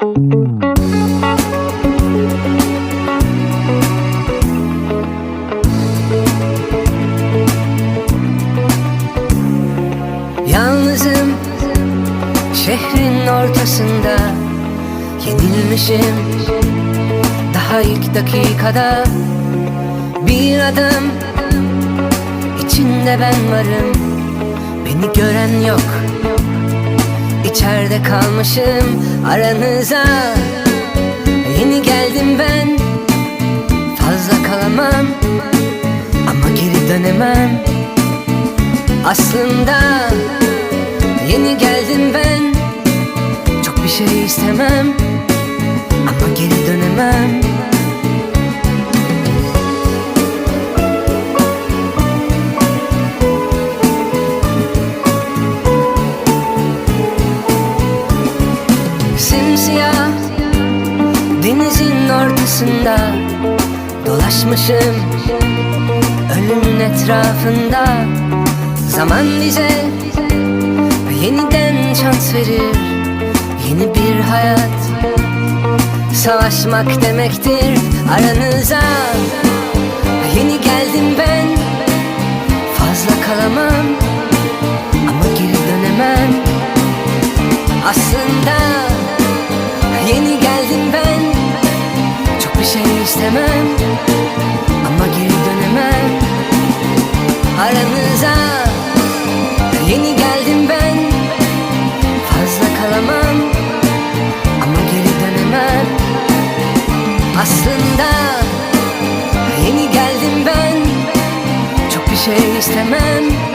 Yalnızım şehrin ortasında Yenilmişim. Daha ilk dakikada Bir adım içinde ben varım. Beni gören yok İçeride kalmışım aranıza. Yeni geldim ben Fazla kalamam Ama geri dönemem. Aslında Yeni geldim ben Çok bir şey istemem Ama geri dönemem Simsiyah Denizin ortasında Dolaşmışım Ölümün etrafında Zaman bize Yeniden şans verir Yeni bir hayat Savaşmak demektir aranıza Yeni geldim ben Fazla kalamam Ama geri dönemem Aslında Chase a man